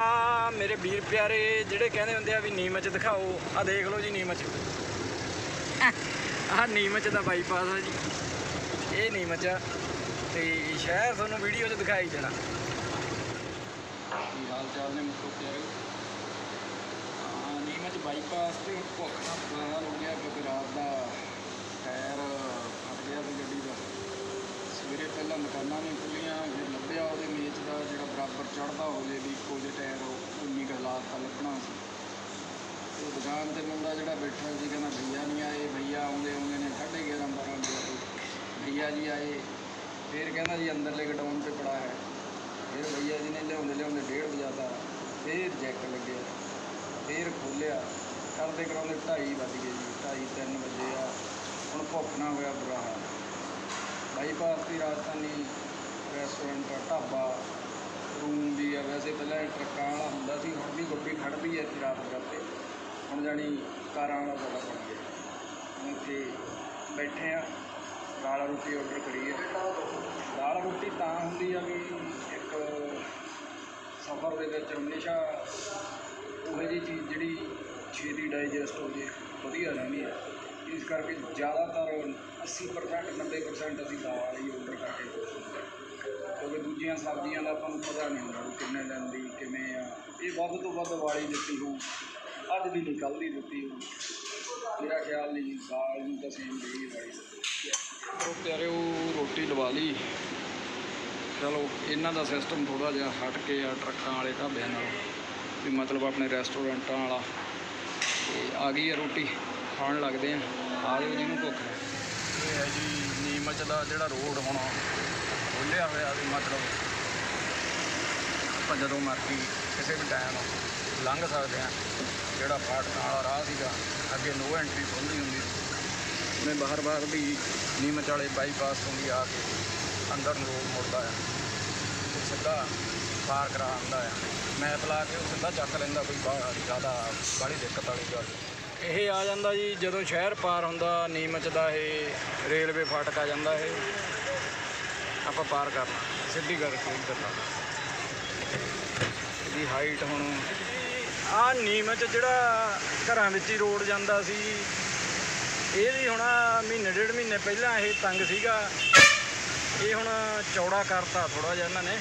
ਆ ਮੇਰੇ ਵੀਰ ਪਿਆਰੇ, ਜਿਹੜੇ ਕਹਿੰਦੇ ਹੁੰਦੇ ਆ ਵੀ ਨੀਮਚ ਦਿਖਾਓ ਆ ਦੇਖ ਲਓ ਜੀ ਨੀਮਚ। ਆਹ ਨੀਮਚ ਦਾ ਬਾਈਪਾਸ ਆ ਜੀ। ਇਹ ਨੀਮਚ ਆ, ਤੇ ਸ਼ਹਿਰ ਤੁਹਾਨੂੰ ਵੀਡੀਓ 'ਚ ਦਿਖਾਈ ਦੇਣਾ ਕੀ ਹਾਲ ਚਾਲ ਨੇ ਮੁੱਕੋ ਪਿਆਰੇ? ਨੀਮਚ ਬਾਈਪਾਸ ਤੇ ਭੁੱਖ ਦਾ ਬੁਰਾ ਹੋ ਗਿਆ, ਕਿਉਂਕਿ ਰਾਤ ਦਾ ਟਾਇਰ ਫਟ ਗਿਆ ਸੀ ਗੱਡੀ ਦਾ। ਸਵੇਰੇ ਪਹਿਲਾਂ ਦੁਕਾਨਾਂ ਨਹੀਂ ਖੁੱਲੀਆਂ ਫਿਰ ਲੱਭਿਆ ਉਹਦੇ ਮੇਚ ਦਾ ਜਿਹੜਾ ਬਰਾਬਰ ਚੜਦਾ ਹੋ ਜੇ ਵੀ ਇੱਕੋ ਜਿਹੇ ਟਾਇਰ ਉਹ ਉਨੀ ਕੁ ਹਾਲਾਤ ਤਾਂ ਲੱਭਣਾ ਸੀ ਤੇ ਉਹ ਦੁਕਾਨ ਤੇ ਮੁੰਡਾ ਜਿਹੜਾ ਬੈਠਾ ਸੀ ਕਹਿੰਦਾ ਭਈਆ ਨਹੀਂ ਆਏ ਭਈਆ ਆਉਂਦੇ ਆਉਂਦੇ ਨੇ ਸਾਢੇ ਗਿਆਰਾਂ ਬਾਰਾਂ ਵਜੇ ਭਈਆ ਜੀ ਆਏ। ਫਿਰ ਕਹਿੰਦਾ ਜੀ ਅੰਦਰਲੇ ਗਡਾਊਨ ਤੇ ਪੜਾ ਹੈ। ਫਿਰ ਭਈਆ ਜੀ ਨੇ ਲਿਆਉਂਦੇ ਲਿਆਉਂਦੇ ਡੇਢ ਵਜਾਤਾ ਫਿਰ ਜੈਕ ਲੱਗਿਆ। ਫਿਰ ਖੋਲਿਆ ਕਰਦੇ ਕਰਾਉਂਦੇ 2:30 ਵੱਜ ਗਏ ਜੀ 2:30 3 ਵਜੇ ਆ। ਹੁਣ ਭੁੱਖ ਨਾ ਹੋਇਆ ਬੁਰਾ ਹਾਲ। ਬਾਈਪਾਸ ਦੀ ਰਾਜਧਾਨੀ ਰੈਸਟੋਰੈਂਟ ਢਾਬਾ ਰੂਮ ਵੀ ਆ। ਵੈਸੇ ਪਹਿਲਾਂ ਟਰੱਕਾਂ ਵਾਲਾ ਹੁੰਦਾ ਸੀ, ਹੁਣ ਵੀ ਗੱਡੀ ਖੜਦੀ ਹੈ ਇੱਥੇ ਰਾਤ ਬਰਾਤੇ। ਹੁਣ ਜਾਣੀ ਕਾਰਾਂ ਵਾਲਾ ਬੜਾ ਬਣ ਗਿਆ। ਹੁਣ ਇੱਥੇ ਬੈਠੇ ਆ। ਦਾਲ ਰੋਟੀ ਆਰਡਰ ਕਰੀ ਹੈ। ਦਾਲ ਰੋਟੀ ਤਾਂ ਹੁੰਦੀ ਆ ਵੀ ਇੱਕ ਸਫ਼ਰ ਦੇ ਵਿੱਚ ਹਮੇਸ਼ਾ ਉਹ ਜਿਹੀ ਚੀਜ਼ ਜਿਹੜੀ ਛੇਤੀ ਡਾਈਜੈਸਟ ਹੋ ਜੇ ਵਧੀਆ ਰਹਿੰਦੀ ਹੈ। ਇਸ ਕਰਕੇ ਜ਼ਿਆਦਾਤਰ 80% 90% ਅਸੀਂ ਦਾਲ ਹੀ ਆਰਡਰ ਕਰਕੇ ਕਿਉਂਕਿ ਦੂਜੀਆਂ ਸਬਜ਼ੀਆਂ ਦਾ ਆਪਾਂ ਨੂੰ ਪਤਾ ਨਹੀਂ ਹੁੰਦਾ ਵੀ ਕਿੰਨੇ ਲੈਂਦੀ ਕਿਵੇਂ ਆ। ਇਹ ਵੱਧ ਤੋਂ ਵੱਧ ਵਾਲੀ ਦਿੱਤੀ ਹੋਊ, ਅੱਜ ਦੀ ਨਹੀਂ, ਕੱਲ੍ਹ ਦੀ ਦਿੱਤੀ ਹੋਊ। ਮੇਰਾ ਖਿਆਲ ਨਹੀਂ, ਦਾਲ ਨੂੰ ਤਾਂ ਸੇਮ ਦੇ ਹੀ ਵਾਲੀ। ਉਹ ਪਿਆਰਿਓ ਰੋਟੀ ਲਵਾ ਲਈ। ਚਲੋ, ਇਹਨਾਂ ਦਾ ਸਿਸਟਮ ਥੋੜਾ ਜਿਹਾ ਹਟ ਕੇ ਆ ਟਰੱਕਾਂ ਵਾਲੇ ਢਾਬਿਆਂ ਨਾਲ। ਵੀ ਮਤਲਬ ਆਪਣੇ ਰੈਸਟੋਰੈਂਟਾਂ ਵਾਲਾ। ਤੇ ਆ ਗਈ ਹੈ ਰੋਟੀ। ਖਾਣ ਲੱਗਦੇ ਆ। ਆ ਜਾਓ ਜਿਹਨੂੰ ਭੁੱਖ। ਇਹ ਹੈ ਜੀ ਨੀਮਚ ਦਾ ਜਿਹੜਾ ਰੋਡ ਹੁਣ ਖੋਲ੍ਹਿਆ ਹੋਇਆ ਵੀ ਮਤਲਬ ਆਪਾਂ ਜਦੋਂ ਮਰਜ਼ੀ ਕਿਸੇ ਵੀ ਟਾਈਮ ਲੰਘ ਸਕਦੇ ਆ। ਜਿਹੜਾ ਫਾਟਕਾਂ ਵਾਲਾ ਰਾਹ ਸੀਗਾ, ਅੱਗੇ ਨੋ ਐਂਟਰੀ ਖੁੱਲ੍ਹੀ ਹੁੰਦੀ ਸੀ। ਮੈਂ ਬਾਹਰ-ਬਾਹਰ ਵੀ ਨੀਮਚ ਵਾਲੇ ਬਾਈਪਾਸ ਤੋਂ ਵੀ ਆ ਕੇ ਅੰਦਰ ਨੂੰ ਰੋਡ ਮੁੜਦਾ ਆ। ਤੇ ਸਿੱਧਾ ਪਾਰ ਕਰਾ ਆਉਂਦਾ ਆ। ਮੈਪ ਲਾ ਕੇ ਉਹ ਸਿੱਧਾ ਚੱਕ ਲੈਂਦਾ ਕੋਈ ਬਾਹਰ ਜ਼ਿਆਦਾ ਬਾਹਲੀ ਦਿੱਕਤ ਵਾਲੀ ਗੱਲ। ਇਹ ਆ ਜਾਂਦਾ ਜੀ, ਜਦੋਂ ਸ਼ਹਿਰ ਪਾਰ ਹੁੰਦਾ, ਨੀਮਚ ਦਾ ਇਹ ਰੇਲਵੇ ਫਾਟਕ ਆ ਜਾਂਦਾ ਇਹ। ਆਪਾਂ ਪਾਰ ਕਰਨਾ, ਸਿੱਧੀ ਕਰਕੇ ਇੱਧਰ ਲਾ ਇਹਦੀ ਹਾਈਟ ਹੁਣ ਆ ਨੀਮਚ ਜਿਹੜਾ ਘਰਾਂ ਵਿੱਚ ਹੀ ਰੋਡ ਜਾਂਦਾ ਸੀ ਇਹ ਵੀ ਹੁਣ ਮਹੀਨੇ, ਡੇਢ ਮਹੀਨੇ ਪਹਿਲਾਂ ਇਹ ਤੰਗ ਸੀਗਾ। ਇਹ ਹੁਣ ਚੌੜਾ ਕਰਤਾ ਥੋੜਾ ਜਿਹਾ ਇਹਨਾਂ ਨੇ।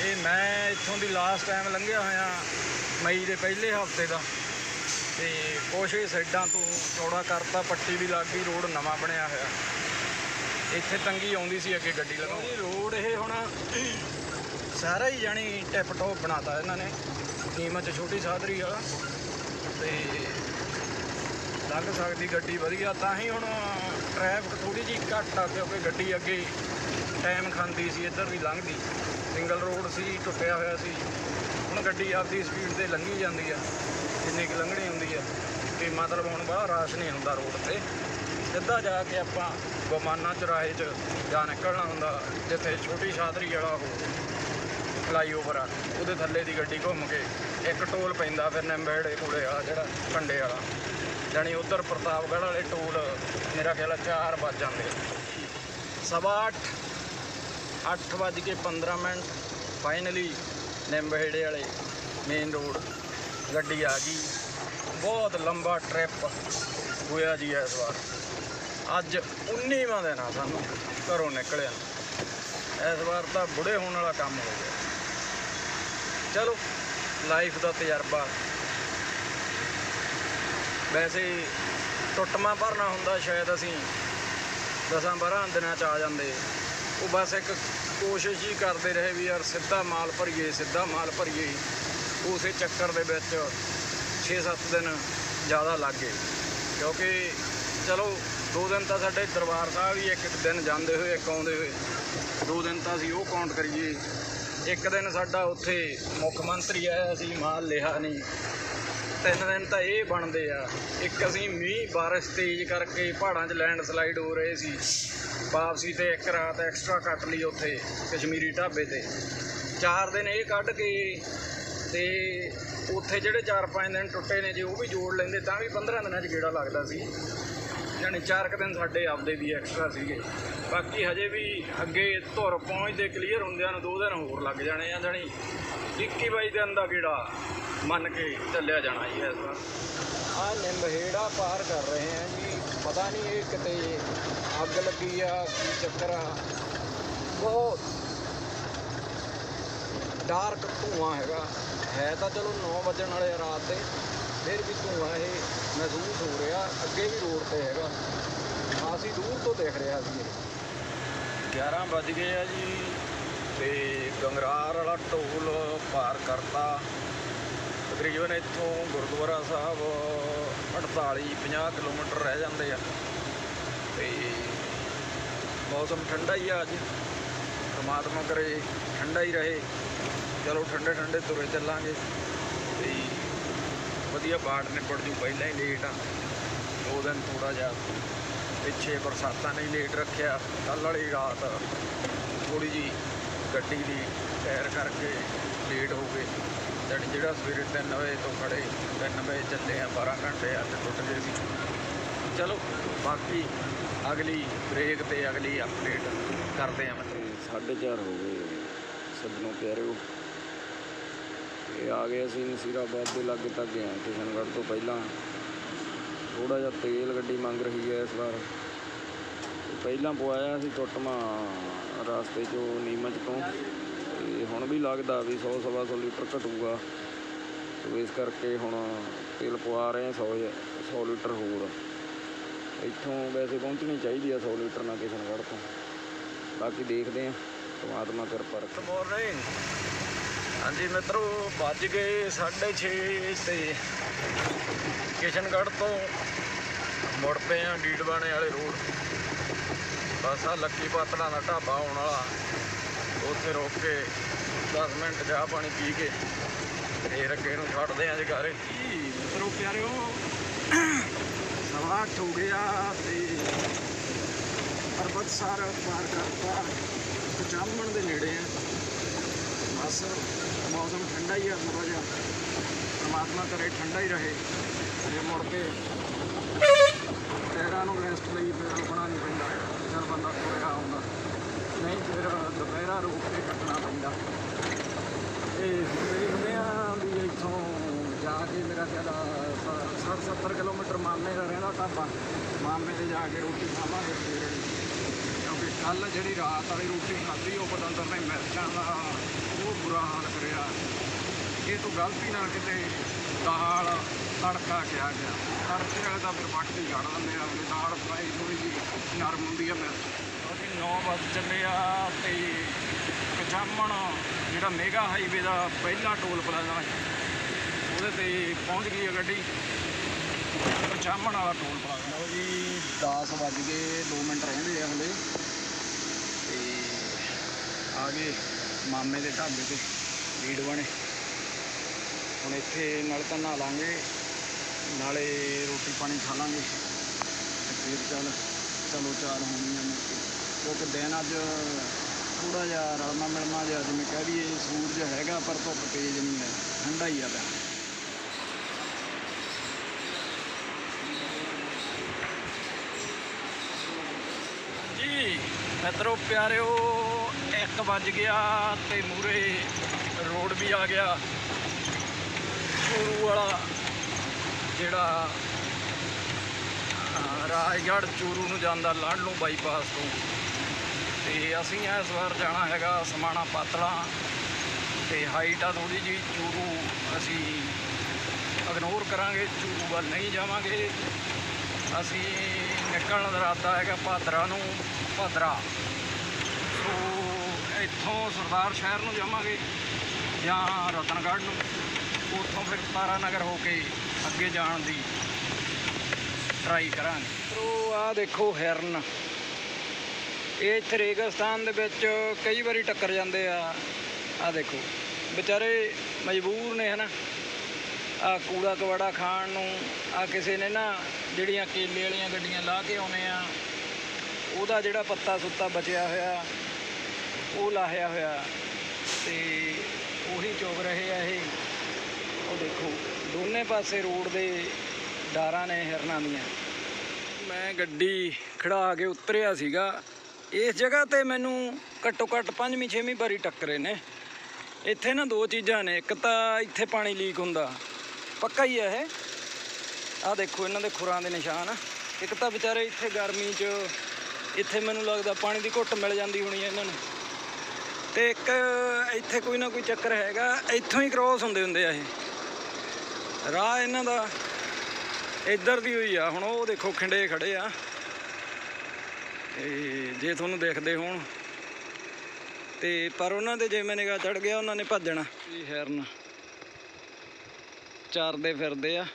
ਇਹ ਮੈਂ ਇੱਥੋਂ ਦੀ ਲਾਸਟ ਟਾਈਮ ਲੰਘਿਆ ਹੋਇਆ, ਮਈ ਦੇ ਪਹਿਲੇ ਹਫ਼ਤੇ ਦਾ। ਤੇ ਕੁਛ ਹੀ ਸਾਈਡਾਂ ਤੋਂ ਚੌੜਾ ਕਰਤਾ, ਪੱਟੀ ਵੀ ਲੱਗ ਗਈ, ਰੋਡ ਨਵਾਂ ਬਣਿਆ ਹੋਇਆ। ਇੱਥੇ ਤੰਗੀ ਆਉਂਦੀ ਸੀ ਅੱਗੇ ਗੱਡੀ ਲਗਾਉਣੀ। ਰੋਡ ਇਹ ਹੁਣ ਸਾਰਾ ਹੀ ਜਾਣੀ ਟਿਪ ਟੋਪ ਬਣਾਤਾ ਇਹਨਾਂ ਨੇ। ਕੀਮਤ ਛੋਟੀ ਸਾਦਰੀ ਵਾਲਾ। ਤੇ ਲੰਘ ਸਕਦੀ ਗੱਡੀ ਵਧੀਆ, ਤਾਂ ਹੀ ਹੁਣ ਟ੍ਰੈਫਿਕ ਥੋੜੀ ਜਿਹੀ ਘੱਟ ਆ ਕਿਉਂਕਿ ਗੱਡੀ ਅੱਗੇ ਟਾਈਮ ਖਾਂਦੀ ਸੀ, ਇੱਧਰ ਵੀ ਲੰਘਦੀ। ਸਿੰਗਲ ਰੋਡ ਸੀ, ਟੁੱਟਿਆ ਹੋਇਆ ਸੀ। ਹੁਣ ਗੱਡੀ ਆਪਦੀ ਸਪੀਡ ਤੇ ਲੰਘੀ ਜਾਂਦੀ ਆ, ਜਿੰਨੀ ਕੁ ਲੰਘਣੀ ਹੁੰਦੀ ਆ। ਕਿ ਮਤਲਬ ਹੁਣ ਬੜਾ ਰਾਸ਼ ਨਹੀਂ ਹੁੰਦਾ ਰੋਡ ਤੇ। ਸਿੱਧਾ ਜਾ ਕੇ ਆਪਾਂ ਗਮਾਨਾ ਚੁਰਾਹੇ 'ਚ ਜਾ ਨਿਕਲਣਾ ਹੁੰਦਾ, ਜਿੱਥੇ ਛੋਟੀ ਸ਼ਾਦਰੀ ਵਾਲਾ ਉਹ ਫਲਾਈਓਵਰ ਆ, ਉਹਦੇ ਥੱਲੇ ਦੀ ਗੱਡੀ ਘੁੰਮ ਕੇ ਇੱਕ ਟੋਲ ਪੈਂਦਾ ਫਿਰ ਨੰਬੇੜੇ ਕੋਲੇ ਆ ਜਿਹੜਾ ਕੰਡੇ ਵਾਲਾ। ਜਾਣੀ ਉਧਰ ਪ੍ਰਤਾਪਗੜ੍ਹ ਵਾਲੇ ਟੂਲ, ਮੇਰਾ ਖਿਆਲ ਆ 4 ਵੱਜ ਜਾਂਦੇ ਸਵਾ ਅੱਠ ਅੱਠ ਵੱਜ ਕੇ 15 ਮਿੰਟ ਫਾਈਨਲੀ ਨਿੰਬਹੇੜੇ ਵਾਲੇ ਮੇਨ ਰੋਡ ਗੱਡੀ ਆ ਗਈ। ਬਹੁਤ ਲੰਬਾ ਟ੍ਰਿਪ ਹੋਇਆ ਜੀ ਇਸ ਵਾਰ। ਅੱਜ 19ਵਾਂ ਦਿਨ ਆ ਸਾਨੂੰ ਘਰੋਂ ਨਿਕਲਿਆ। ਇਸ ਵਾਰ ਤਾਂ ਬੁੜੇ ਹੋਣ ਵਾਲਾ ਕੰਮ ਹੋ ਗਿਆ। ਚਲੋ ਲਾਈਫ ਦਾ ਤਜਰਬਾ ਵੈਸੇ ਟੁੱਟਮਾ ਭਰਨਾ ਹੁੰਦਾ ਸ਼ਾਇਦ ਅਸੀਂ ਦਸਾਂ ਬਾਰਾਂ ਦਿਨਾਂ ਚ ਆ ਜਾਂਦੇ। ਉਹ ਬਸ ਇੱਕ ਕੋਸ਼ਿਸ਼ ਹੀ ਕਰਦੇ ਰਹੇ ਵੀ ਯਾਰ ਸਿੱਧਾ ਮਾਲ ਭਰੀਏ, ਸਿੱਧਾ ਮਾਲ ਭਰੀਏ। ਉਸੇ ਚੱਕਰ ਦੇ ਵਿੱਚ 6-7 ਦਿਨ ਜ਼ਿਆਦਾ ਲੱਗ ਗਏ। ਕਿਉਂਕਿ ਚਲੋ, ਦੋ ਦਿਨ ਤਾਂ ਸਾਡੇ ਦਰਬਾਰ ਸਾਹਿਬ ਹੀ ਇੱਕ ਇੱਕ ਦਿਨ ਜਾਂਦੇ ਹੋਏ, ਇੱਕ ਆਉਂਦੇ ਹੋਏ। ਦੋ ਦਿਨ ਤਾਂ ਅਸੀਂ ਉਹ ਕਾਊਂਟ ਕਰੀਏ। ਇੱਕ ਦਿਨ ਸਾਡਾ ਉੱਥੇ ਮੁੱਖ ਮੰਤਰੀ ਆਇਆ ਸੀ, ਮਾਲ ਲਿਆ ਨਹੀਂ। ਤਿੰਨ ਦਿਨ ਤਾਂ ਇਹ ਬਣਦੇ ਆ। ਇੱਕ ਅਸੀਂ ਮੀਂਹ ਬਾਰਿਸ਼ ਤੇਜ਼ ਕਰਕੇ ਪਹਾੜਾਂ 'ਚ ਲੈਂਡਸਲਾਈਡ ਹੋ ਰਹੇ ਸੀ। ਵਾਪਸੀ ਤੇ ਇੱਕ ਰਾਤ ਐਕਸਟਰਾ ਕੱਟ ਲਈ ਉੱਥੇ ਕਸ਼ਮੀਰੀ ਢਾਬੇ ਤੇ। ਚਾਰ ਦਿਨ ਇਹ ਕੱਢ ਕੇ ਤੇ ਉੱਥੇ ਜਿਹੜੇ 4-5 ਦਿਨ ਟੁੱਟੇ ਨੇ ਜੇ ਉਹ ਵੀ ਜੋੜ ਲੈਂਦੇ, ਤਾਂ ਵੀ 15 ਦਿਨਾਂ 'ਚ ਗੇੜਾ ਲੱਗਦਾ ਸੀ। ਯਾਨੀ ਚਾਰ ਕੁ ਦਿਨ ਸਾਡੇ ਆਪਦੇ ਵੀ ਐਕਸਟਰਾ ਸੀਗੇ। ਬਾਕੀ ਹਜੇ ਵੀ ਅੱਗੇ ਧੁਰ ਪਹੁੰਚਦੇ ਕਲੀਅਰ ਹੁੰਦਿਆਂ ਨੂੰ ਦੋ ਦਿਨ ਹੋਰ ਲੱਗ ਜਾਣੇ ਆ, ਜਾਣੀ 21 22 ਦਿਨ ਦਾ ਗੇੜਾ। ਮੰਨ ਕੇ ਚੱਲਿਆ ਜਾਣਾ ਜੀ ਇਸ ਵਾਰ। ਆ ਨਿੰਬਹੇੜਾ ਪਾਰ ਕਰ ਰਹੇ ਆ ਜੀ। ਪਤਾ ਨਹੀਂ ਇਹ ਕਿਤੇ ਅੱਗ ਲੱਗੀ ਆ ਕੀ ਚੱਕਰ ਆ। ਬਹੁਤ ਡਾਰਕ ਧੂਆਂ ਹੈਗਾ। ਹੈ ਤਾਂ ਚਲੋ 9 ਵਜਣ ਵਾਲੇ ਰਾਤ ਦੇ। ਫਿਰ ਵੀ ਧੂਆਂ ਇਹ ਮਹਿਸੂਸ ਹੋ ਰਿਹਾ। ਅੱਗੇ ਵੀ ਰੋਡ ਤੇ ਹੈਗਾ। ਖਾਸੀ ਦੂਰ ਤੋਂ ਦਿਖ ਰਿਹਾ ਸੀ ਇਹ। 11 ਵੱਜ ਗਏ ਆ ਜੀ ਤੇ ਗੰਗਰਾਰ ਵਾਲਾ ਢੋਲ ਪਾਰ ਕਰਤਾ। ਤਕਰੀਬਨ ਇੱਥੋਂ ਗੁਰਦੁਆਰਾ ਸਾਹਿਬ 48 50 ਕਿਲੋਮੀਟਰ ਰਹਿ ਜਾਂਦੇ ਆ। ਤੇ ਮੌਸਮ ਠੰਡਾ ਹੀ ਆ ਅੱਜ। ਪਰਮਾਤਮਾ ਕਰੇ ਠੰਡਾ ਹੀ ਰਹੇ। ਚਲੋ ਠੰਡੇ ਠੰਡੇ ਤੁਰੇ ਚੱਲਾਂਗੇ। ਤੇ ਵਧੀਆ ਬਾੜ ਨਿਬੜ ਜੂ ਪਹਿਲਾਂ ਹੀ ਲੇਟ ਆ। ਦੋ ਦਿਨ ਥੋੜਾ ਜਿਹਾ ਪਿੱਛੇ ਬਰਸਾਤਾਂ ਨੇ ਲੇਟ ਰੱਖਿਆ। ਕੱਲ੍ਹ ਵਾਲੀ ਰਾਤ ਥੋੜੀ ਜੀ ਗੱਡੀ ਦੀ ਟਾਇਰ ਕਰਕੇ ਲੇਟ ਹੋ ਗਏ। ਜਾਣੀ ਜਿਹੜਾ ਸਵੇਰੇ 3 ਵਜੇ ਤੋਂ ਖੜੇ 3 ਵਜੇ ਚੱਲੇ ਆ 12 ਘੰਟੇ ਅੱਜ ਟੁੱਟ ਗਏ ਸੀ। ਚਲੋ, ਬਾਕੀ ਅਗਲੀ ਬ੍ਰੇਕ ਤੇ ਅਗਲੀ ਅਪਡੇਟ ਕਰਦੇ ਆ ਸਾਢੇ ਚਾਰ ਹੋ ਗਏ। ਸੱਜਣੋਂ ਪਿਆਰਿਓ, ਇਹ ਆ ਗਏ ਅਸੀਂ ਨਸੀਰਾਬਾਦ ਦੇ ਲਾਗੇ ਤੱਕ ਗਏ ਹਾਂ ਕਿਸ਼ਨਗੜ੍ਹ ਤੋਂ ਪਹਿਲਾਂ ਥੋੜਾ ਜਿਹਾ ਤੇਲ ਗੱਡੀ ਮੰਗ ਰਹੀ ਹੈ ਇਸ ਵਾਰ। ਪਹਿਲਾਂ ਪਵਾਇਆ ਸੀ ਟੁੱਟਮਾ ਰਸਤੇ 'ਚੋਂ ਨੀਮਚ ਤੋਂ ਤੇ ਹੁਣ ਵੀ ਲੱਗਦਾ ਵੀ 100 ਸਵਾ ਸੌ ਲੀਟਰ ਘਟੂਗਾ। ਸੋ ਇਸ ਕਰਕੇ ਹੁਣ ਤੇਲ ਪਵਾ ਰਹੇ ਹਾਂ 100 100 ਲੀਟਰ ਹੋਰ। ਇੱਥੋਂ ਵੈਸੇ ਪਹੁੰਚਣੀ ਚਾਹੀਦੀ ਆ 100 ਲੀਟਰ ਨਾਲ ਕਿਸ਼ਨਗੜ੍ਹ ਤੋਂ ਬਾਕੀ ਦੇਖਦੇ ਆ, ਪਰਮਾਤਮਾ ਕਿਰਪਾ ਰੱਖੇ। ਮਾਰਨਿੰਗ ਹਾਂਜੀ ਮਿੱਤਰੋ, ਵੱਜ ਗਏ 6:30 ਤੇ ਕਿਸ਼ਨਗੜ੍ਹ ਤੋਂ ਮੁੜ ਪਏ ਆ ਡੀਡਵਾਣੇ ਵਾਲੇ ਰੋਡ। ਬਸ ਆ ਲੱਕੀ ਪਾਤੜਾ ਦਾ ਢਾਬਾ ਆਉਣ ਵਾਲਾ। ਉੱਥੇ ਰੋਕ ਕੇ 10 ਮਿੰਟ ਚਾਹ ਪਾਣੀ ਪੀ ਕੇ ਫੇਰ ਅੱਗੇ ਨੂੰ ਛੱਡਦੇ ਆ ਜਗਾਰੇ ਕੀ ਮਿੱਤਰੋ ਪਿਆਰਿਓ ਸਵਾ ਹੋ ਗਿਆ ਤੇ ਪਰਬਤਸਰ ਪਾਰ ਕਰਤਾ। ਜਾਮਣ ਦੇ ਨੇੜੇ ਆ। ਬਸ ਮੌਸਮ ਠੰਡਾ ਹੀ ਆ ਥੋੜਾ ਜਿਹਾ। ਪਰਮਾਤਮਾ ਕਰੇ ਠੰਡਾ ਹੀ ਰਹੇ। ਜੇ ਮੁੜ ਕੇ ਪੈਰਾਂ ਨੂੰ ਰੈਸਟ ਲਈ ਫਿਰ ਰੁਕਣਾ ਨਹੀਂ ਪੈਂਦਾ। ਜਦ ਬੰਦਾ ਤੁਰਿਆ ਆਉਂਦਾ ਨਹੀਂ, ਫਿਰ ਦੁਪਹਿਰਾ ਰੋਕ ਕੇ ਕੱਟਣਾ ਪੈਂਦਾ। ਤੇ ਦੇਖਦੇ ਆ ਵੀ ਇੱਥੋਂ ਜਾ ਕੇ ਮੇਰਾ ਖਿਆਲ 60 70 ਕਿਲੋਮੀਟਰ ਮਾਮੇ ਦਾ ਰਹਿੰਦਾ ਢਾਬਾ ਮਾਮੇ ਦੇ ਜਾ ਕੇ ਰੋਟੀ ਖਾਵਾਂਗੇ ਫਿਰ ਕਿਉਂਕਿ ਕੱਲ ਜਿਹੜੀ ਰਾਤ ਵਾਲੀ ਰੋਟੀ ਖਾਧੀ, ਉਹ ਪਤੰਦਰ ਨੇ ਮਿਰਚਾਂ ਦਾ ਉਹ ਬੁਰਾ ਹਾਲ ਕਰਿਆ। ਇਹ ਤੋਂ ਗਲਤੀ ਨਾਲ ਕਿਤੇ ਦਾਲ ਤੜਕਾ ਕਿਹਾ ਗਿਆ। ਤੜਕੇ ਵਾਲੇ ਤਾਂ ਫਿਰ ਵੱਟ ਹੀ ਕੱਢ ਦਿੰਦੇ ਆ ਦਾਲ ਫਰਾਈ ਥੋੜੀ ਜਿਹੀ ਨਰਮ ਹੁੰਦੀ ਆ ਮਿਰਚ 9 ਵਜ ਚੱਲੇ ਆ ਤੇ ਕਚਾਮਣ ਜਿਹੜਾ ਮੇਗਾ ਹਾਈਵੇ ਦਾ ਪਹਿਲਾ ਟੋਲ ਪਲਾਜ਼ਾ ਉਹਦੇ ਤੇ ਪਹੁੰਚ ਗਈ ਹੈ ਗੱਡੀ। ਕਚਾਮਣ ਵਾਲਾ ਟੋਲ ਪਲਾਜ਼ਾ ਲਓ ਜੀ 10 ਵੱਜ ਗਏ 2 ਮਿੰਟ ਰਹਿੰਦੇ ਆ ਹਲੇ। ਤੇ ਆ ਗਏ ਮਾਮੇ ਦੇ ਢਾਬੇ ਤੇ, ਲੀਡ ਬਣੇ ਹੁਣ ਇੱਥੇ ਨਾਲ ਤਾਂ ਨਹਾ ਲਾਂਗੇ, ਨਾਲੇ ਰੋਟੀ ਪਾਣੀ ਖਾ ਲਾਂਗੇ। ਤੇ ਫਿਰ ਚੱਲ, ਚਲੋ ਚਾਰ ਹੋਣੀਆਂ ਮੁੜ ਕੇ। ਕਿਉਂਕਿ ਦਿਨ ਅੱਜ ਥੋੜਾ ਜਿਹਾ ਰਲਮਾ ਮਿਲਮਾ ਜਿਹਾ ਜਿਵੇਂ ਕਹਿ ਦਈਏ, ਸੂਰਜ ਹੈਗਾ, ਪਰ ਧੁੱਪ ਤੇਜ਼ ਨਹੀਂ ਹੈ, ਠੰਡਾ ਹੀ ਆ ਤਾਂ ਜੀ, ਮਿੱਤਰੋ, ਪਿਆਰਿਓ 1 ਵੱਜ ਗਿਆ ਤੇ ਮੂਰੇ ਰੋਡ ਵੀ ਆ ਗਿਆ। ਚੂਰੂ ਵਾਲਾ ਜਿਹੜਾ ਰਾਜਗੜ੍ਹ ਚੂਰੂ ਨੂੰ ਜਾਂਦਾ ਲਾਂਡ ਬਾਈਪਾਸ ਤੋਂ। ਤੇ ਅਸੀਂ ਇਸ ਵਾਰ ਜਾਣਾ ਹੈਗਾ ਸਮਾਣਾ ਪਾਤੜਾ ਤੇ ਹਾਈਟ ਆ ਥੋੜੀ ਜਿਹੀ, ਚੂਰੂ ਅਸੀਂ ਇਗਨੋਰ ਕਰਾਂਗੇ, ਚੂਰੂ ਵੱਲ ਨਹੀਂ ਜਾਵਾਂਗੇ। ਅਸੀਂ ਨਿਕਲਣ ਦਾ ਇਰਾਦਾ ਹੈਗਾ ਭਾਦਰਾ ਨੂੰ, ਭਾਦਰਾ। ਸੋ ਇੱਥੋਂ ਸਰਦਾਰ ਸ਼ਹਿਰ ਨੂੰ ਜਾਵਾਂਗੇ ਜਾਂ ਰਤਨਗੜ੍ਹ ਨੂੰ, ਉੱਥੋਂ ਫਿਰ ਤਾਰਾ ਨਗਰ ਹੋ ਕੇ ਅੱਗੇ ਜਾਣ ਦੀ ਟਰਾਈ ਕਰਾਂਗੇ। ਸੋ ਆਹ ਦੇਖੋ ਹਿਰਨ। ਇਹ ਇੱਥੇ ਰੇਗਿਸਤਾਨ ਦੇ ਵਿੱਚ ਕਈ ਵਾਰੀ ਟੱਕਰ ਜਾਂਦੇ ਆ। ਆਹ ਦੇਖੋ, ਵਿਚਾਰੇ ਮਜਬੂਰ ਨੇ ਹਨਾ। ਆ ਕੂੜਾ ਕਵਾੜਾ ਖਾਣ ਨੂੰ ਆ ਕਿਸੇ ਨੇ ਨਾ ਜਿਹੜੀਆਂ ਕੇਲੇ ਵਾਲੀਆਂ ਗੱਡੀਆਂ ਲਾ ਕੇ ਆਉਨੇ ਆ, ਉਹਦਾ ਜਿਹੜਾ ਪੱਤਾ ਸੁੱਤਾ ਬਚਿਆ ਹੋਇਆ, ਉਹ ਲਾਹਿਆ ਹੋਇਆ। ਤੇ ਉਹੀ ਚੁਗ ਰਹੇ ਆ ਇਹ। ਉਹ ਦੇਖੋ, ਦੋਨੇ ਪਾਸੇ ਰੋਡ ਦੇ ਡਾਰਾਂ ਨੇ ਹਿਰਨਾਂ ਦੀਆਂ। ਮੈਂ ਗੱਡੀ ਖੜਾ ਕੇ ਉਤਰਿਆ ਸੀਗਾ। ਇਸ ਜਗ੍ਹਾ ਤੇ ਮੈਨੂੰ ਘੱਟੋ ਘੱਟ ਪੰਜਵੀਂ, ਛੇਵੀਂ ਵਾਰੀ ਟੱਕਰੇ ਨੇ। ਇੱਥੇ ਨਾ ਦੋ ਚੀਜ਼ਾਂ ਨੇ, ਇੱਕ ਤਾਂ ਇੱਥੇ ਪਾਣੀ ਲੀਕ ਹੁੰਦਾ। ਪੱਕਾ ਹੀ ਹੈ ਇਹ। ਆਹ ਦੇਖੋ, ਇਹਨਾਂ ਦੇ ਖੁਰਾਂ ਦੇ ਨਿਸ਼ਾਨ। ਇੱਕ ਤਾਂ ਵਿਚਾਰੇ ਇੱਥੇ ਗਰਮੀ 'ਚ, ਇੱਥੇ ਮੈਨੂੰ ਲੱਗਦਾ ਪਾਣੀ ਦੀ ਘੁੱਟ ਮਿਲ ਜਾਂਦੀ ਹੋਣੀ ਹੈ ਇਹਨਾਂ ਨੂੰ। ਤੇ ਇੱਕ ਇੱਥੇ ਕੋਈ ਨਾ ਕੋਈ ਚੱਕਰ ਹੈਗਾ, ਇੱਥੋਂ ਹੀ ਕ੍ਰੋਸ ਹੁੰਦੇ ਹੁੰਦੇ ਆ ਇਹ। ਰਾਹ ਇਹਨਾਂ ਦਾ ਇੱਧਰ ਦੀ ਹੋਈ ਆ, ਹੁਣ ਉਹ ਦੇਖੋ ਖਿੰਡੇ ਖੜੇ ਆ। ਤੇ ਜੇ ਤੁਹਾਨੂੰ ਦੇਖਦੇ ਹੋਣ, ਤੇ ਪਰ ਉਹਨਾਂ ਦੇ ਜੇ ਮੈਂ ਨਿਗਾਹ ਚੜ ਗਿਆ, ਉਹਨਾਂ ਨੇ ਭੱਜਣਾ। ਇਹ ਹੈਰਨ? ਚਾਰਦੇ ਫਿਰਦੇ ਆ।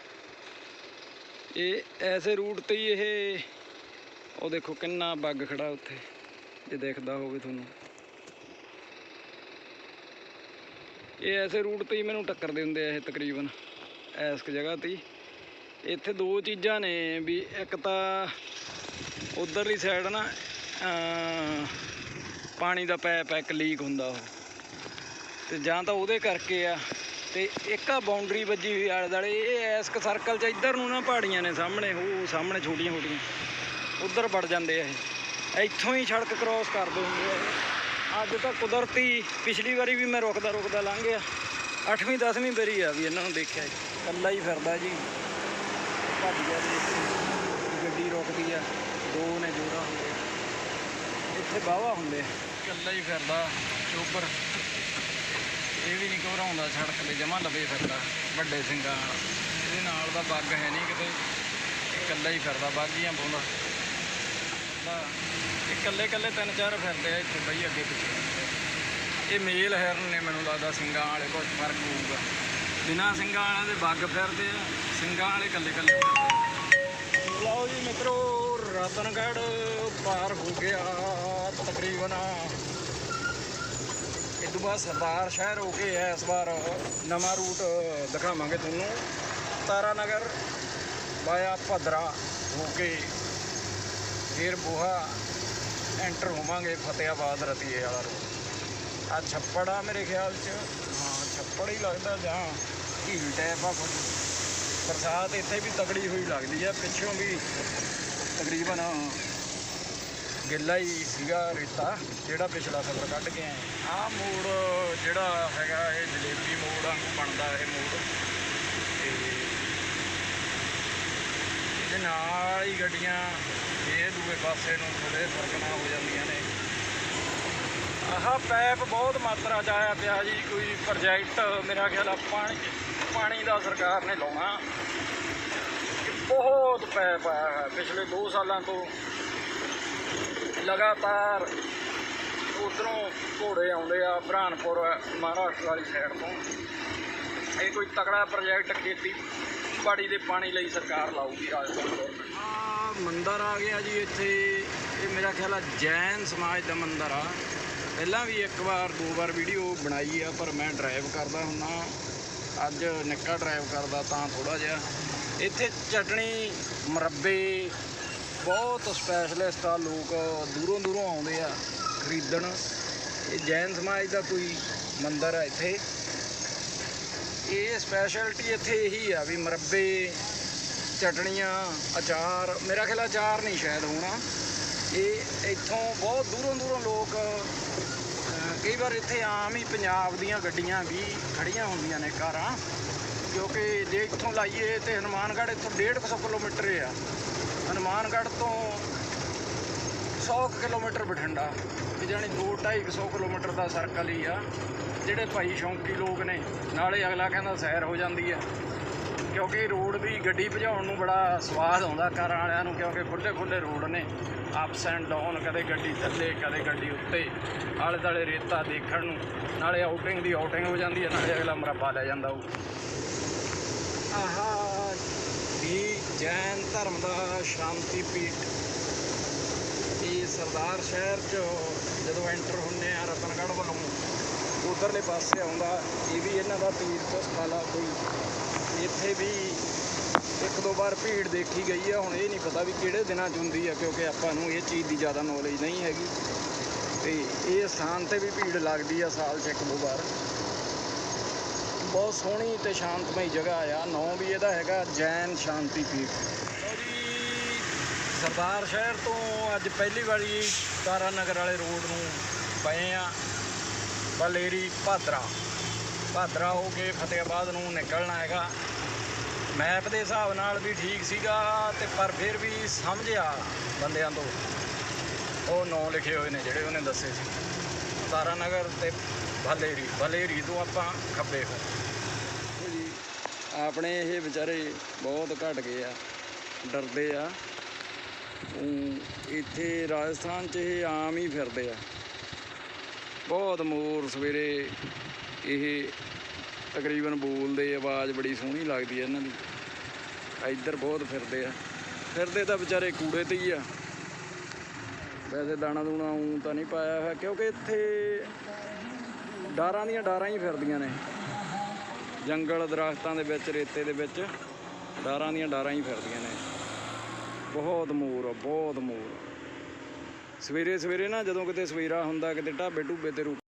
ਇਹ ਐਸੇ ਰੂਟ ਤੇ ਹੀ ਇਹ, ਉਹ ਦੇਖੋ ਕਿੰਨਾ ਬੱਗ ਖੜਾ ਉੱਥੇ, ਜੇ ਦੇਖਦਾ ਹੋਵੇ ਤੁਹਾਨੂੰ। ਇਹ ਐਸੇ ਰੂਟ ਤੇ ਹੀ ਮੈਨੂੰ ਟੱਕਰਦੇ ਹੁੰਦੇ ਆ ਇਹ ਤਕਰੀਬਨ ਐਸ ਜਗ੍ਹਾ ਤੇ ਹੀ। ਇੱਥੇ ਦੋ ਚੀਜ਼ਾਂ ਨੇ ਵੀ, ਇੱਕ ਤਾਂ ਉਧਰਲੀ ਸਾਈਡ ਨਾ ਪਾਣੀ ਦਾ ਪੈਪ ਇੱਕ ਲੀਕ ਹੁੰਦਾ ਉਹ। ਤੇ ਜਾਂ ਤਾਂ ਉਹਦੇ ਕਰਕੇ ਆ, ਤੇ ਇੱਕ ਆ ਬਾਉਂਡਰੀ ਵੱਜੀ ਹੋਈ ਆਲੇ ਦੁਆਲੇ, ਇਹ ਇਸ ਸਰਕਲ ਚ ਇੱਧਰ ਨੂੰ ਨਾ ਪਹਾੜੀਆਂ ਨੇ ਸਾਹਮਣੇ, ਉਹ ਸਾਹਮਣੇ ਛੋਟੀਆਂ ਛੋਟੀਆਂ, ਉਧਰ ਵੜ ਜਾਂਦੇ ਆ ਇਹ। ਇੱਥੋਂ ਹੀ ਸੜਕ ਕ੍ਰੋਸ ਕਰਦੇ ਹੁੰਦੇ ਆ ਅੱਜ ਤਾਂ ਕੁਦਰਤੀ, ਪਿਛਲੀ ਵਾਰੀ ਵੀ ਮੈਂ ਰੁਕਦਾ ਰੁਕਦਾ ਲੰਘ ਗਿਆ। 8ਵੀਂ 10ਵੀਂ ਵਾਰੀ ਆ ਵੀ ਇਹਨਾਂ ਨੂੰ ਦੇਖਿਆ ਜੀ। ਇਕੱਲਾ ਹੀ ਫਿਰਦਾ ਜੀ। ਭੱਜ ਗਿਆ ਦੇਖ ਰੁਕਦੀ ਆ। ਦੋ ਨੇ ਜੋੜਾ ਹੁੰਦੇ ਆ। ਇੱਥੇ ਬਾਵਾ ਹੁੰਦੇ ਆ। ਇਕੱਲਾ ਹੀ ਫਿਰਦਾ ਚੋਬਰ ਇਹ ਵੀ ਨਹੀਂ ਘਬਰਾਉਂਦਾ ਸੜਕ ਤੇ, ਜਮਾ ਲੱਭੇ ਫਿਰਦਾ, ਵੱਡੇ ਸਿੰਘਾਂ ਨਾਲ ਇਹਦੇ ਨਾਲ ਦਾ ਬੱਗ ਹੈ ਨਹੀਂ ਕਿਤੇ। ਇਕੱਲਾ ਹੀ ਫਿਰਦਾ, ਬਾਗੀਆਂ ਪਾਉਂਦਾ ਤਾਂ ਇਕੱਲੇ ਇਕੱਲੇ ਤਿੰਨ ਚਾਰ ਫਿਰਦੇ ਆ ਇੱਥੇ ਬਈ ਅੱਗੇ ਪਿੱਛੇ। ਇਹ ਮੇਲ ਹੈਰਨ ਨੇ ਮੈਨੂੰ ਲੱਗਦਾ ਸਿੰਘਾਂ ਵਾਲੇ ਕੁਝ ਫ਼ਰਕ ਹੋਊਗਾ ਬਿਨਾਂ ਸਿੰਘਾਂ ਵਾਲਿਆਂ ਦੇ ਬੱਗ ਫਿਰਦੇ ਆ, ਸਿੰਘਾਂ ਵਾਲੇ ਇਕੱਲੇ ਇਕੱਲੇ ਫਿਰਦੇ ਆ। ਲਓ ਜੀ ਮਿੱਤਰੋ, ਰਤਨਗੜ੍ਹ ਪਾਰ ਹੋ ਗਿਆ ਤਕਰੀਬਨ। ਇਹ ਤੋਂ ਬਾਅਦ ਸਰਦਾਰ ਸ਼ਹਿਰ ਹੋ ਕੇ ਹੈ ਇਸ ਵਾਰ ਨਵਾਂ ਰੂਟ ਦਿਖਾਵਾਂਗੇ ਤੁਹਾਨੂੰ। ਤਾਰਾ ਨਗਰ ਵਾਇਆ ਭਦਰਾ ਹੋ ਕੇ ਫਿਰ ਬੋਹਾ ਐਂਟਰ ਹੋਵਾਂਗੇ, ਫਤਿਆਬਾਦ ਰਤੀਏ ਵਾਲਾ ਰੋਡ। ਆ ਛੱਪੜ ਆ ਮੇਰੇ ਖਿਆਲ ਚ। ਹਾਂ, ਛੱਪੜ ਹੀ ਲੱਗਦਾ ਜਾਂ ਝੀਲ ਟੈਪ ਆ ਕੁਝ ਬਰਸਾਤ ਇੱਥੇ ਵੀ ਤਕੜੀ ਹੋਈ ਲੱਗਦੀ ਹੈ ਪਿੱਛੋਂ ਵੀ ਤਕਰੀਬਨ ਗਿੱਲਾ ਹੀ ਸੀਗਾ ਰੇਤਾ, ਜਿਹੜਾ ਪਿਛਲਾ ਸਫਰ ਕੱਢ ਕੇ ਆਏ ਆਹ ਮੋੜ ਜਿਹੜਾ ਹੈਗਾ, ਇਹ ਜਲੇਬੀ ਮੋੜ ਵਾਂਗੂ ਬਣਦਾ ਇਹ ਮੋੜ। ਤੇ ਇਹਦੇ ਨਾਲ ਹੀ ਗੱਡੀਆਂ ਇਹ ਦੂਏ ਪਾਸੇ ਨੂੰ ਥੋੜੇ ਫ਼ਰਕ ਨਾਲ ਹੋ ਜਾਂਦੀਆਂ ਨੇ। ਆਹ ਪੈਪ ਬਹੁਤ ਮਾਤਰਾ ਚ ਆਇਆ ਪਿਆ ਜੀ, ਕੋਈ ਪ੍ਰੋਜੈਕਟ ਮੇਰਾ ਖਿਆਲ ਆ ਪਾਣੀ ਪਾਣੀ ਦਾ ਸਰਕਾਰ ਨੇ ਲਾਉਣਾ। ਬਹੁਤ ਪੈ ਪਾਇਆ ਹੈ ਪਿਛਲੇ 2 ਸਾਲਾਂ ਤੋਂ ਲਗਾਤਾਰ ਉਧਰੋਂ ਘੋੜੇ ਆਉਂਦੇ ਆ ਬ੍ਰਾਨਪੁਰ, ਮਹਾਰਾਸ਼ਟਰ ਵਾਲੀ ਸਾਈਡ ਤੋਂ। ਇਹ ਕੋਈ ਤਕੜਾ ਪ੍ਰੋਜੈਕਟ ਖੇਤੀ ਬਾੜੀ ਦੇ ਪਾਣੀ ਲਈ ਸਰਕਾਰ ਲਾਊਗੀ ਰਾਜਸਥਾਨ ਗਵਰਨਮੈਂਟ ਆ ਮੰਦਿਰ ਆ ਗਿਆ ਜੀ ਇੱਥੇ। ਇਹ ਮੇਰਾ ਖਿਆਲ ਆ ਜੈਨ ਸਮਾਜ ਦਾ ਮੰਦਰ ਆ। ਪਹਿਲਾਂ ਵੀ ਇੱਕ ਵਾਰ, ਦੋ ਵਾਰ ਵੀਡੀਓ ਬਣਾਈ ਆ, ਪਰ ਮੈਂ ਡਰਾਈਵ ਕਰਦਾ ਹੁੰਦਾ। ਅੱਜ ਨਿੱਕਾ ਡਰਾਈਵ ਕਰਦਾ ਤਾਂ ਥੋੜਾ ਜਿਹਾ। ਇੱਥੇ ਚਟਣੀ, ਮੁਰੱਬੇ, ਬਹੁਤ ਸਪੈਸ਼ਲਿਸਟ ਆ ਲੋਕ, ਦੂਰੋਂ ਦੂਰੋਂ ਆਉਂਦੇ ਆ ਖਰੀਦਣ। ਇਹ ਜੈਨ ਸਮਾਜ ਦਾ ਕੋਈ ਮੰਦਿਰ ਆ ਇੱਥੇ। ਇਹ ਸਪੈਸ਼ਲਟੀ ਇੱਥੇ ਇਹੀ ਆ ਵੀ ਮੁਰੱਬੇ, ਚਟਣੀਆਂ, ਅਚਾਰ। ਮੇਰਾ ਖਿਆਲ ਅਚਾਰ ਨਹੀਂ ਸ਼ਾਇਦ ਹੋਣਾ। ਇਹ ਇੱਥੋਂ ਬਹੁਤ ਦੂਰੋਂ ਦੂਰੋਂ ਲੋਕ ਕਈ ਵਾਰ ਇੱਥੇ ਆਮ ਹੀ ਪੰਜਾਬ ਦੀਆਂ ਗੱਡੀਆਂ ਵੀ ਖੜੀਆਂ ਹੁੰਦੀਆਂ ਨੇ ਕਾਰਾਂ, ਕਿਉਂਕਿ ਜੇ ਇੱਥੋਂ ਲਾਈਏ ਤੇ ਹਨੂਮਾਨਗੜ੍ਹ ਇੱਥੋਂ 150 ਕਿਲੋਮੀਟਰ ਆ। ਹਨੂਮਾਨਗੜ੍ਹ ਤੋਂ 100 ਕਿਲੋਮੀਟਰ ਬਠਿੰਡਾ ਇਹ ਜਾਣੀ 2-250 ਕਿਲੋਮੀਟਰ ਦਾ ਸਰਕਲ ਹੀ ਆ, ਜਿਹੜੇ ਭਾਈ ਸ਼ੌਂਕੀ ਲੋਕ ਨੇ, ਨਾਲੇ ਅਗਲਾ ਕਹਿੰਦਾ ਸੈਰ ਹੋ ਜਾਂਦੀ ਆ ਕਿਉਂਕਿ ਰੋਡ ਵੀ ਗੱਡੀ ਭਜਾਉਣ ਨੂੰ ਬੜਾ ਸਵਾਦ ਆਉਂਦਾ ਕਾਰਾਂ ਵਾਲਿਆਂ ਨੂੰ, ਕਿਉਂਕਿ ਖੁੱਲੇ ਖੁੱਲੇ ਰੋਡ ਨੇ। ਅਪਸ ਐਂਡ ਡਾਊਨ ਕਦੇ ਗੱਡੀ ਥੱਲੇ, ਕਦੇ ਗੱਡੀ ਉੱਤੇ। ਆਲੇ ਦਾਲੇ ਰੇਤਾ ਦੇਖਣ ਨੂੰ, ਨਾਲੇ ਆਊਟਿੰਗ ਦੀ ਆਊਟਿੰਗ ਹੋ ਜਾਂਦੀ ਹੈ, ਨਾਲੇ ਅਗਲਾ ਮਰੱਬਾ ਲੈ ਜਾਂਦਾ ਉਹ। ਆਹਾ, ਵੀ ਜੈਨ ਧਰਮ ਦਾ ਸ਼ਾਂਤੀ ਪੀਠ। ਇਹ ਸਰਦਾਰ ਸ਼ਹਿਰ ਚ ਜਦੋਂ ਐਂਟਰ ਹੁੰਦੇ ਆ, ਰਤਨਗੜ੍ਹ ਵੱਲੋਂ, ਉਧਰਲੇ ਪਾਸੇ ਆਉਂਦਾ, ਇਹ ਵੀ ਇਹਨਾਂ ਦਾ ਤੀਰਥ ਸਥਾਨ ਆ ਕੋਈ ਇੱਥੇ ਵੀ ਇੱਕ ਦੋ ਵਾਰ ਭੀੜ ਦੇਖੀ ਗਈ ਆ, ਹੁਣ ਇਹ ਨਹੀਂ ਪਤਾ ਵੀ ਕਿਹੜੇ ਦਿਨਾਂ 'ਚ ਹੁੰਦੀ ਆ, ਕਿਉਂਕਿ ਆਪਾਂ ਨੂੰ ਇਹ ਚੀਜ਼ ਦੀ ਜ਼ਿਆਦਾ ਨੌਲੇਜ ਨਹੀਂ ਹੈਗੀ। ਤੇ ਇਹ ਸਥਾਨ ਤੇ ਵੀ ਭੀੜ ਲੱਗਦੀ ਆ ਸਾਲ 'ਚ ਇੱਕ ਦੋ ਵਾਰ। ਬਹੁਤ ਸੋਹਣੀ ਤੇ ਸ਼ਾਂਤਮਈ ਜਗ੍ਹਾ ਆ। ਨਾਂ ਵੀ ਇਹਦਾ ਹੈਗਾ, ਜੈਨ ਸ਼ਾਂਤੀ ਪੀਠ। ਲਓ ਸਰਦਾਰ ਸ਼ਹਿਰ ਤੋਂ ਅੱਜ ਪਹਿਲੀ ਵਾਰੀ ਤਾਰਾ ਨਗਰ ਵਾਲੇ ਰੋਡ ਨੂੰ ਪਏ ਆ, ਬਲੇਰੀ ਭਾਦਰਾ। ਭਾਦਰਾ ਹੋ ਕੇ ਫਤਿਆਬਾਦ ਨੂੰ ਨਿਕਲਣਾ ਹੈਗਾ। ਮੈਪ ਦੇ ਹਿਸਾਬ ਨਾਲ ਵੀ ਠੀਕ ਸੀਗਾ ਤੇ ਪਰ ਫਿਰ ਵੀ ਸਮਝਿਆ ਬੰਦਿਆਂ ਤੋਂ। ਉਹ ਨੌ ਲਿਖੇ ਹੋਏ ਨੇ ਜਿਹੜੇ ਉਹਨੇ ਦੱਸੇ ਸੀ। ਤਾਰਾ ਨਗਰ ਤੇ ਬਲੇਰੀ ਬਲੇਰੀ ਤੋਂ ਆਪਾਂ ਖੱਬੇ ਹੋ ਜੀ ਆਪਣੇ ਇਹ ਵਿਚਾਰੇ ਬਹੁਤ ਘਟ ਗਏ ਆ, ਡਰਦੇ ਆ। ਇੱਥੇ ਰਾਜਸਥਾਨ 'ਚ ਇਹ ਆਮ ਹੀ ਫਿਰਦੇ ਆ। ਬਹੁਤ ਮੋਰ ਸਵੇਰੇ ਇਹ ਤਕਰੀਬਨ ਬੋਲਦੇ ਆਵਾਜ਼ ਬੜੀ ਸੋਹਣੀ ਲੱਗਦੀ ਹੈ ਇਹਨਾਂ ਦੀ। ਇੱਧਰ ਬਹੁਤ ਫਿਰਦੇ ਆ। ਫਿਰਦੇ ਤਾਂ ਵਿਚਾਰੇ ਕੂੜੇ ਤੇ ਹੀ ਆ। ਵੈਸੇ ਦਾਣਾ ਦੂਣਾ ਉਂ ਤਾਂ ਨਹੀਂ ਪਾਇਆ ਹੋਇਆ, ਕਿਉਂਕਿ ਇੱਥੇ ਡਾਰਾਂ ਦੀਆਂ ਡਾਰਾਂ ਹੀ ਫਿਰਦੀਆਂ ਨੇ। ਜੰਗਲ ਦਰਖਤਾਂ ਦੇ ਵਿੱਚ, ਰੇਤੇ ਦੇ ਵਿੱਚ ਡਾਰਾਂ ਦੀਆਂ ਡਾਰਾਂ ਹੀ ਫਿਰਦੀਆਂ ਨੇ। ਬਹੁਤ ਮੋਰ ਆ, ਬਹੁਤ ਮੋਰ ਸਵੇਰੇ ਸਵੇਰੇ ਨਾ ਜਦੋਂ ਕਿਤੇ ਸਵੇਰਾ ਹੁੰਦਾ ਕਿਤੇ ਢਾਬੇ ਢੂਬੇ ਤੇ ਰੁਕ